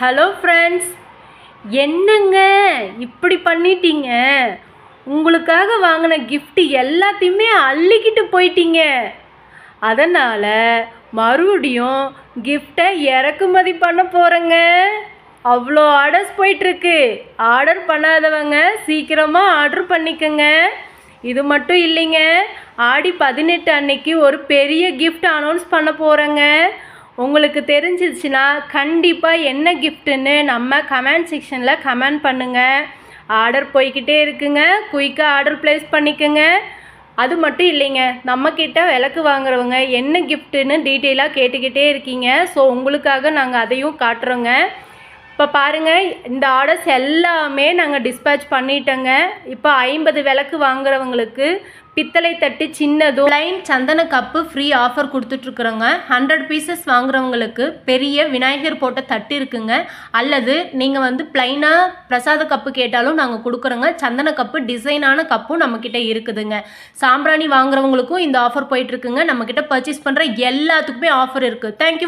Hello friends என்னங்க இப்படி பண்ணிட்டீங்க? உங்களுக்காக வாங்கின கிஃப்ட் எல்லாத்தையுமே அள்ளிக்கிட்டு போயிட்டீங்க. அதனால் மறுபடியும் கிஃப்டை இறக்குமதி பண்ண போகிறேங்க அவ்வளோ ஆர்டர்ஸ் போயிட்டுருக்கு. ஆர்டர் பண்ணாதவங்க சீக்கிரமாக ஆர்டர் பண்ணிக்கோங்க. இது மட்டும் இல்லைங்க. ஆடி பதினெட்டு அன்னைக்கு ஒரு பெரிய கிஃப்ட் அனௌன்ஸ் பண்ண போகிறேங்க உங்களுக்கு தெரிஞ்சிருச்சுன்னா கண்டிப்பாக என்ன கிஃப்ட்டுன்னு நம்ம கமெண்ட் செக்ஷனில் கமெண்ட் பண்ணுங்கள் ஆர்டர் போய்கிட்டே இருக்குங்க. குயிக்காக ஆர்டர் ப்ளேஸ் பண்ணிக்கோங்க. அது மட்டும் இல்லைங்க. நம்மக்கிட்ட விளக்கு வாங்குறவங்க என்ன கிஃப்ட்டுன்னு டீட்டெயிலாக கேட்டுக்கிட்டே இருக்கீங்க. ஸோ உங்களுக்காக நாங்கள் அதையும் காட்டுறோங்க. இப்போ பாருங்கள் இந்த ஆர்டர்ஸ் எல்லாமே நாங்கள் டிஸ்பேச் பண்ணிட்டோங்க. இப்போ ஐம்பது விளக்கு வாங்குறவங்களுக்கு பித்தளை தட்டு சின்னதும் லைன் சந்தன கப்பு ஃப்ரீ ஆஃபர் கொடுத்துட்ருக்குறோங்க. ஹண்ட்ரட் பீசஸ் வாங்குறவங்களுக்கு பெரிய விநாயகர் போட்ட தட்டு இருக்குங்க. அல்லது நீங்கள் வந்து ப்ளைனாக பிரசாத கப்பு கேட்டாலும் நாங்கள் கொடுக்குறோங்க. சந்தன கப்பு டிசைனான கப்பும் நம்மக்கிட்ட இருக்குதுங்க. சாம்பிராணி வாங்குறவங்களுக்கும் இந்த ஆஃபர் போயிட்டுருக்குங்க நம்மக்கிட்ட பர்ச்சேஸ் பண்ணுற எல்லாத்துக்குமே ஆஃபர் இருக்குது தேங்க்யூ